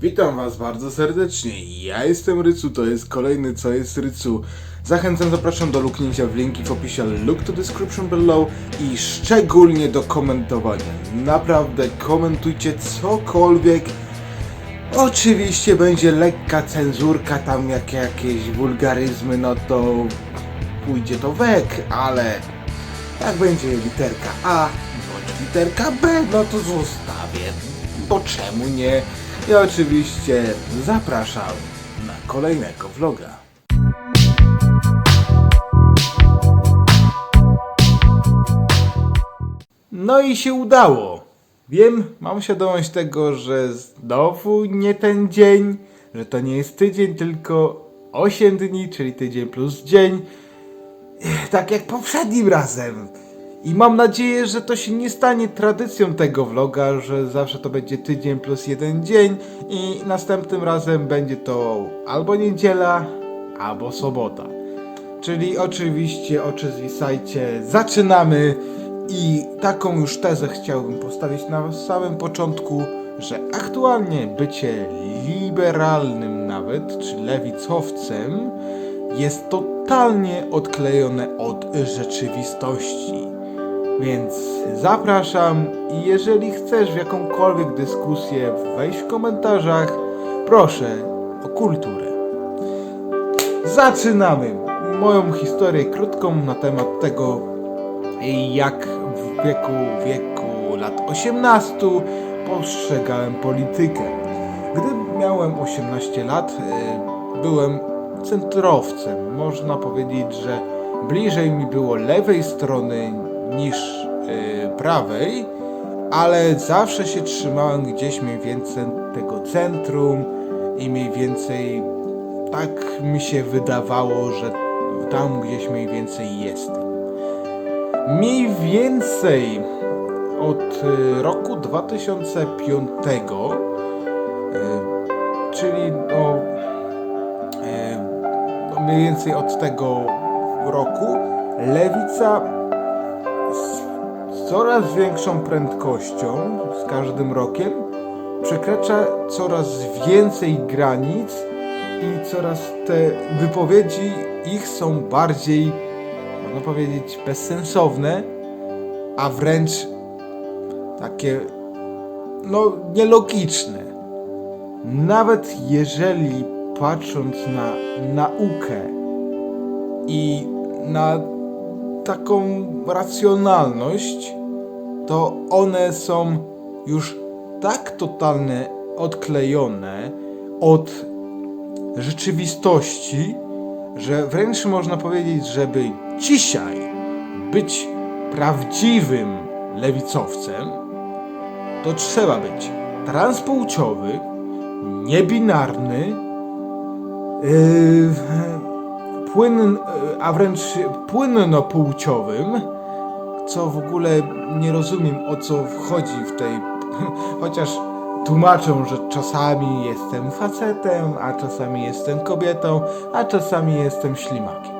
Witam Was bardzo serdecznie. Ja jestem Rycu, to jest kolejny Co jest Rycu. Zachęcam, zapraszam do luknięcia w linki w opisie look to description below i szczególnie do komentowania. Naprawdę komentujcie cokolwiek. Oczywiście będzie lekka cenzurka, tam jak jakieś wulgaryzmy, no to pójdzie to wek, ale jak będzie literka A bądź literka B, no to zostawię. Bo czemu nie? I oczywiście zapraszam na kolejnego vloga. No i się udało. Wiem, mam świadomość tego, że znowu nie ten dzień, że to nie jest tydzień, tylko 8 dni, czyli tydzień plus dzień. Tak jak poprzednim razem. I mam nadzieję, że to się nie stanie tradycją tego vloga, że zawsze to będzie tydzień plus jeden dzień i następnym razem będzie to albo niedziela, albo sobota. Czyli oczywiście oczy zwisajcie, zaczynamy i taką już tezę chciałbym postawić na samym początku, że aktualnie bycie liberalnym nawet, czy lewicowcem jest totalnie odklejone od rzeczywistości. Więc zapraszam i jeżeli chcesz w jakąkolwiek dyskusję wejść w komentarzach, proszę o kulturę. Zaczynamy moją historię krótką na temat tego, jak w wieku, wieku lat 18 postrzegałem politykę. Gdy miałem 18 lat, y, byłem centrowcem. Można powiedzieć, że bliżej mi było lewej strony niż y, prawej, ale zawsze się trzymałem gdzieś mniej więcej tego centrum i mniej więcej tak mi się wydawało, że tam gdzieś mniej więcej jestem. Mniej więcej od y, roku 2005, y, czyli no, mniej więcej od tego roku, lewica z coraz większą prędkością z każdym rokiem przekracza coraz więcej granic i coraz te wypowiedzi ich są bardziej, można powiedzieć, bezsensowne, a wręcz takie, no, nielogiczne. Nawet jeżeli patrząc na naukę i na taką racjonalność, to one są już tak totalnie odklejone od rzeczywistości, że wręcz można powiedzieć, żeby dzisiaj być prawdziwym lewicowcem, to trzeba być transpłciowy, niebinarny, yy, płyn, a wręcz płynnopłciowym, co w ogóle nie rozumiem o co wchodzi w tej, chociaż tłumaczą, że czasami jestem facetem, a czasami jestem kobietą, a czasami jestem ślimakiem.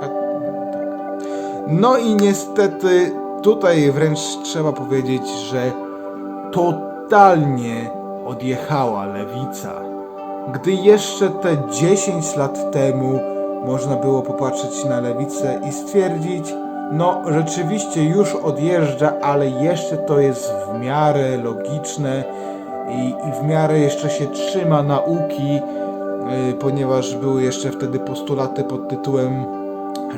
Tak. No i niestety tutaj wręcz trzeba powiedzieć, że totalnie odjechała lewica. Gdy jeszcze te 10 lat temu można było popatrzeć na lewicę i stwierdzić, no rzeczywiście już odjeżdża, ale jeszcze to jest w miarę logiczne i, i w miarę jeszcze się trzyma nauki, yy, ponieważ były jeszcze wtedy postulaty pod tytułem,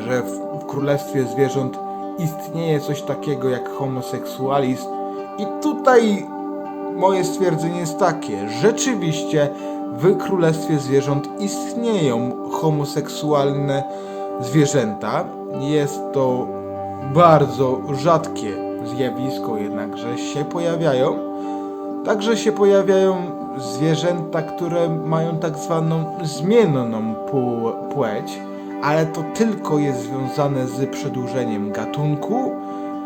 że w, w królestwie zwierząt istnieje coś takiego jak homoseksualizm. I tutaj moje stwierdzenie jest takie, rzeczywiście w królestwie zwierząt istnieją homoseksualne zwierzęta. Jest to bardzo rzadkie zjawisko, jednakże się pojawiają. Także się pojawiają zwierzęta, które mają tak zwaną zmienną płeć, ale to tylko jest związane z przedłużeniem gatunku.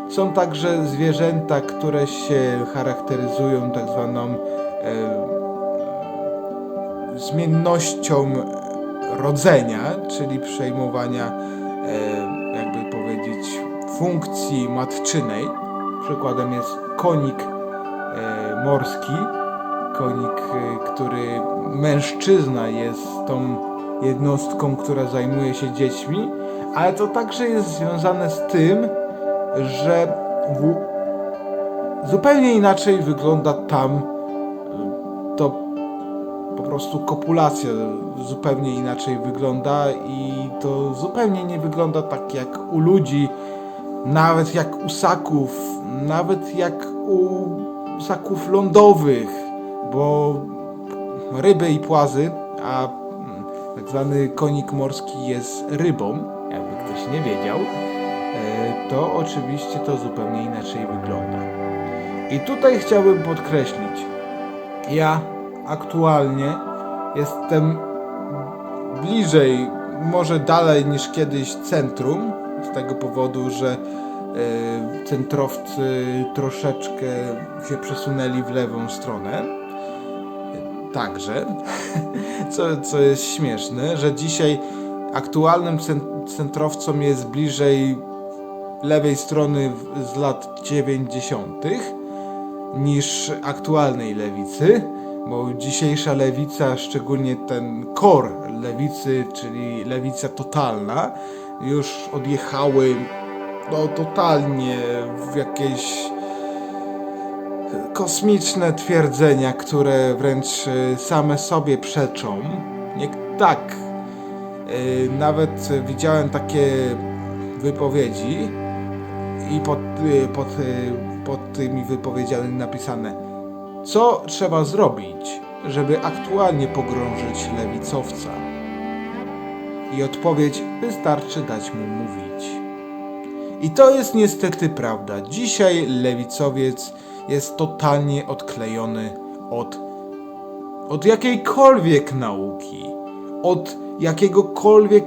Są także zwierzęta, które się charakteryzują tak zwaną e, zmiennością rodzenia, czyli przejmowania, e, jakby powiedzieć, funkcji matczynej. Przykładem jest konik e, morski, konik, y, który mężczyzna jest tą jednostką, która zajmuje się dziećmi, ale to także jest związane z tym, że zupełnie inaczej wygląda tam prostu kopulacja zupełnie inaczej wygląda i to zupełnie nie wygląda tak jak u ludzi, nawet jak u ssaków, nawet jak u ssaków lądowych, bo ryby i płazy, a tak zwany konik morski jest rybą, jakby ktoś nie wiedział, e, to oczywiście to zupełnie inaczej wygląda. I tutaj chciałbym podkreślić, ja aktualnie jestem bliżej, może dalej niż kiedyś centrum, z tego powodu, że e, centrowcy troszeczkę się przesunęli w lewą stronę. Także, co, co jest śmieszne, że dzisiaj aktualnym cen- centrowcom jest bliżej lewej strony z lat 90 niż aktualnej lewicy, bo dzisiejsza lewica, szczególnie ten kor lewicy, czyli lewica totalna, już odjechały no totalnie w jakieś kosmiczne twierdzenia, które wręcz same sobie przeczą. Nie, tak, e, nawet widziałem takie wypowiedzi i pod, e, pod, e, pod tymi wypowiedziami napisane co trzeba zrobić, żeby aktualnie pogrążyć lewicowca? I odpowiedź wystarczy dać mu mówić. I to jest niestety prawda. Dzisiaj lewicowiec jest totalnie odklejony od, od jakiejkolwiek nauki, od jakiegokolwiek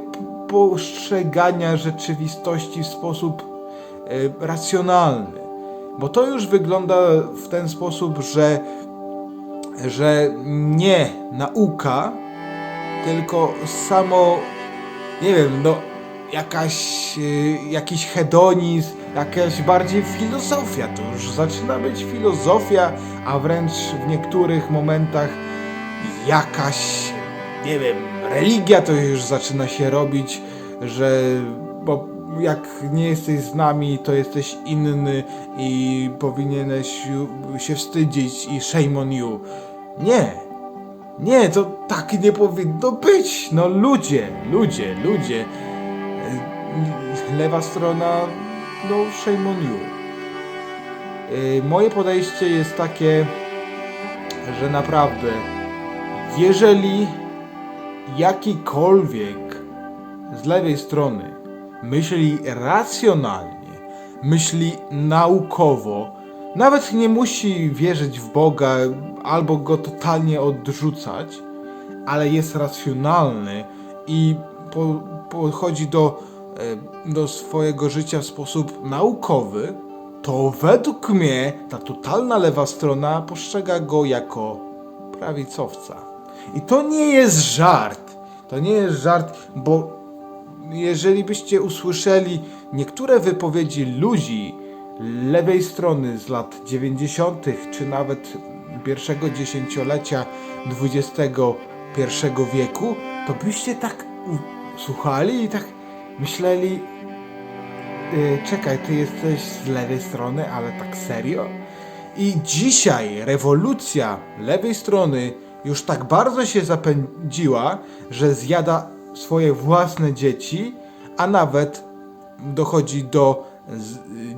postrzegania rzeczywistości w sposób e, racjonalny. Bo to już wygląda w ten sposób, że, że nie nauka, tylko samo, nie wiem, no jakaś, y, jakiś hedonizm, jakaś bardziej filozofia. To już zaczyna być filozofia, a wręcz w niektórych momentach jakaś, nie wiem, religia to już zaczyna się robić, że jak nie jesteś z nami, to jesteś inny i powinieneś się wstydzić i shame on you. Nie, nie, to tak nie powinno być. No ludzie, ludzie, ludzie. Lewa strona, no shame on you. E, Moje podejście jest takie, że naprawdę, jeżeli jakikolwiek z lewej strony myśli racjonalnie, myśli naukowo, nawet nie musi wierzyć w Boga albo go totalnie odrzucać, ale jest racjonalny i po, podchodzi do, e, do swojego życia w sposób naukowy, to według mnie ta totalna lewa strona postrzega go jako prawicowca. I to nie jest żart. To nie jest żart, bo jeżeli byście usłyszeli niektóre wypowiedzi ludzi lewej strony z lat 90., czy nawet pierwszego dziesięciolecia XXI wieku, to byście tak słuchali i tak myśleli, "Y, czekaj, ty jesteś z lewej strony, ale tak serio? I dzisiaj rewolucja lewej strony już tak bardzo się zapędziła, że zjada swoje własne dzieci, a nawet dochodzi do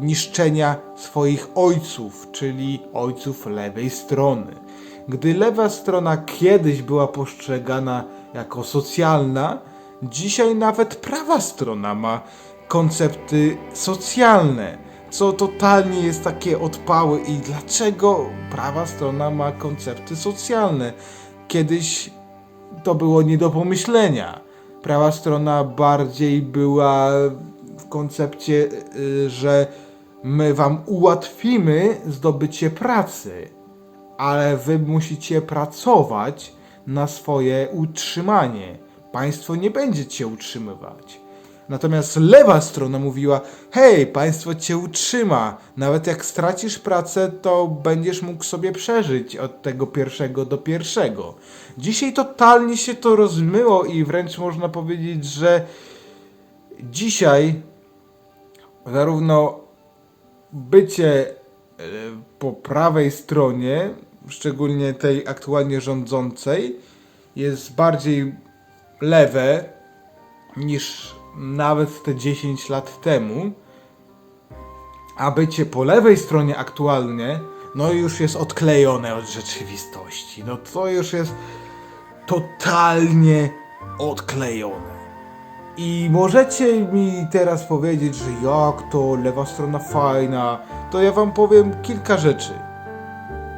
niszczenia swoich ojców, czyli ojców lewej strony. Gdy lewa strona kiedyś była postrzegana jako socjalna, dzisiaj nawet prawa strona ma koncepty socjalne, co totalnie jest takie odpały i dlaczego prawa strona ma koncepty socjalne. Kiedyś to było nie do pomyślenia. Prawa strona bardziej była w koncepcie, y, że my wam ułatwimy zdobycie pracy, ale wy musicie pracować na swoje utrzymanie. Państwo nie będzie cię utrzymywać. Natomiast lewa strona mówiła: Hej, państwo cię utrzyma. Nawet jak stracisz pracę, to będziesz mógł sobie przeżyć od tego pierwszego do pierwszego. Dzisiaj totalnie się to rozmyło i wręcz można powiedzieć, że dzisiaj zarówno bycie e, po prawej stronie, szczególnie tej aktualnie rządzącej, jest bardziej lewe niż nawet te 10 lat temu, a bycie po lewej stronie aktualnie, no już jest odklejone od rzeczywistości. No to już jest totalnie odklejone. I możecie mi teraz powiedzieć, że jak to lewa strona fajna, to ja wam powiem kilka rzeczy,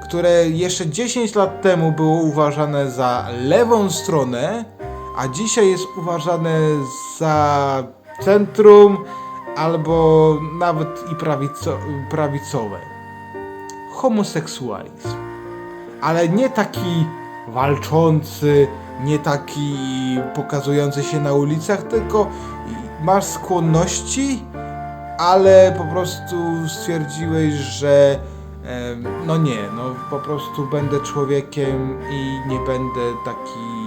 które jeszcze 10 lat temu było uważane za lewą stronę, a dzisiaj jest uważane za centrum albo nawet i prawico, prawicowe. Homoseksualizm. Ale nie taki walczący, nie taki pokazujący się na ulicach, tylko masz skłonności, ale po prostu stwierdziłeś, że no nie, no po prostu będę człowiekiem i nie będę taki,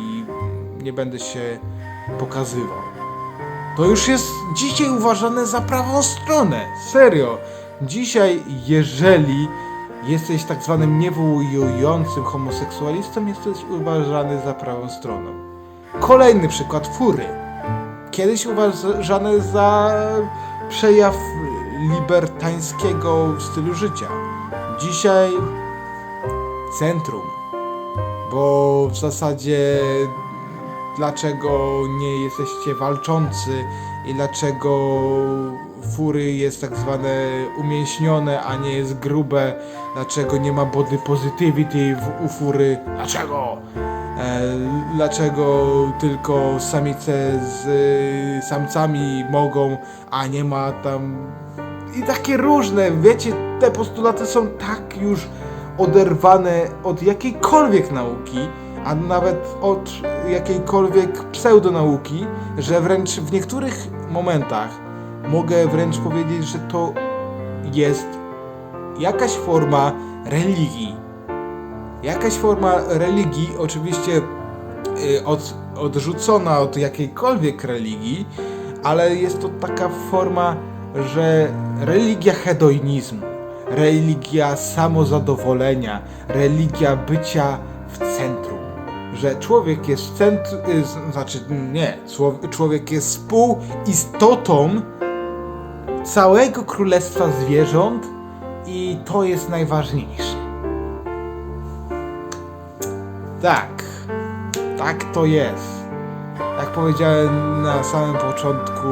nie będę się pokazywał. To już jest dzisiaj uważane za prawą stronę. Serio. Dzisiaj, jeżeli jesteś tak zwanym niewołującym homoseksualistą, jesteś uważany za prawą stroną. Kolejny przykład fury. Kiedyś uważane za przejaw libertańskiego stylu życia. Dzisiaj centrum. Bo w zasadzie dlaczego nie jesteście walczący i dlaczego fury jest tak zwane umięśnione, a nie jest grube, dlaczego nie ma body positivity w, u fury, dlaczego? E, dlaczego tylko samice z y, samcami mogą, a nie ma tam i takie różne, wiecie, te postulaty są tak już oderwane od jakiejkolwiek nauki, a nawet od jakiejkolwiek pseudonauki, że wręcz w niektórych momentach mogę wręcz powiedzieć, że to jest jakaś forma religii. Jakaś forma religii, oczywiście y, od, odrzucona od jakiejkolwiek religii, ale jest to taka forma, że religia hedonizmu, religia samozadowolenia, religia bycia w centrum. Że człowiek jest centrum, znaczy nie, człowiek jest współistotą całego królestwa zwierząt i to jest najważniejsze. Tak, tak to jest. Jak powiedziałem na samym początku,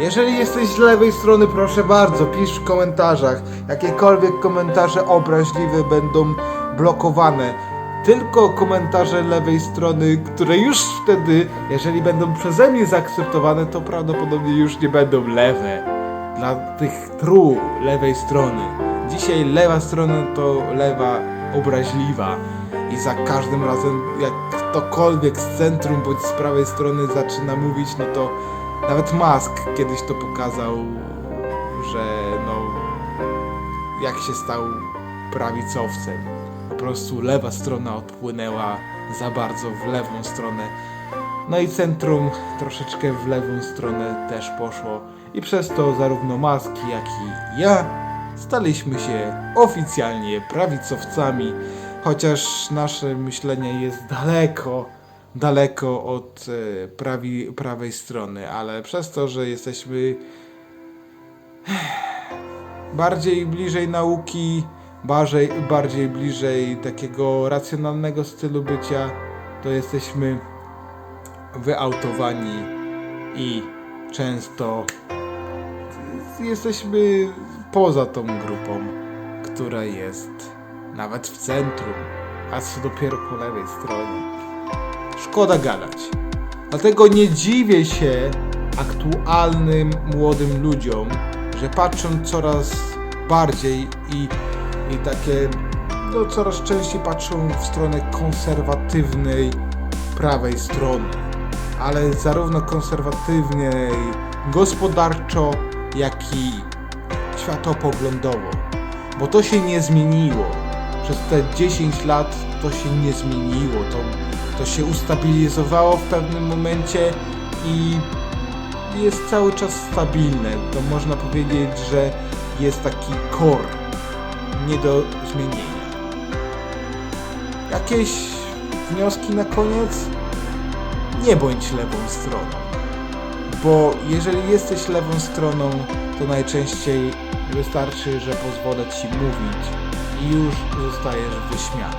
jeżeli jesteś z lewej strony, proszę bardzo, pisz w komentarzach. Jakiekolwiek komentarze obraźliwe będą blokowane. Tylko komentarze lewej strony, które już wtedy, jeżeli będą przeze mnie zaakceptowane, to prawdopodobnie już nie będą lewe. Dla tych tru lewej strony. Dzisiaj lewa strona to lewa obraźliwa. I za każdym razem, jak ktokolwiek z centrum bądź z prawej strony zaczyna mówić, no to nawet Musk kiedyś to pokazał, że no jak się stał prawicowcem. Prostu lewa strona odpłynęła za bardzo w lewą stronę. No i centrum troszeczkę w lewą stronę też poszło. I przez to zarówno Musk, jak i ja staliśmy się oficjalnie prawicowcami, chociaż nasze myślenie jest daleko, daleko od e, prawi, prawej strony, ale przez to, że jesteśmy bardziej bliżej nauki, bardziej, bardziej bliżej takiego racjonalnego stylu bycia, to jesteśmy wyautowani i często jesteśmy poza tą grupą, która jest nawet w centrum, a co dopiero po lewej stronie. Szkoda gadać. Dlatego nie dziwię się aktualnym młodym ludziom, że patrzą coraz bardziej i, i takie, no coraz częściej patrzą w stronę konserwatywnej prawej strony. Ale zarówno konserwatywnej gospodarczo, jak i światopoglądowo. Bo to się nie zmieniło. Przez te 10 lat to się nie zmieniło. To, to się ustabilizowało w pewnym momencie i jest cały czas stabilne. To można powiedzieć, że jest taki core nie do zmienienia. Jakieś wnioski na koniec? Nie bądź lewą stroną. Bo jeżeli jesteś lewą stroną, to najczęściej wystarczy, że pozwolę ci mówić i już zostajesz wyśmiany.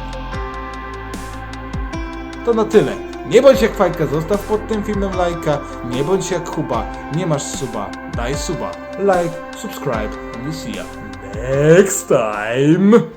To na tyle. Nie bądź jak fajka, zostaw pod tym filmem lajka. Nie bądź jak Kuba, nie masz suba, daj suba. Like, subscribe, and see ya next time.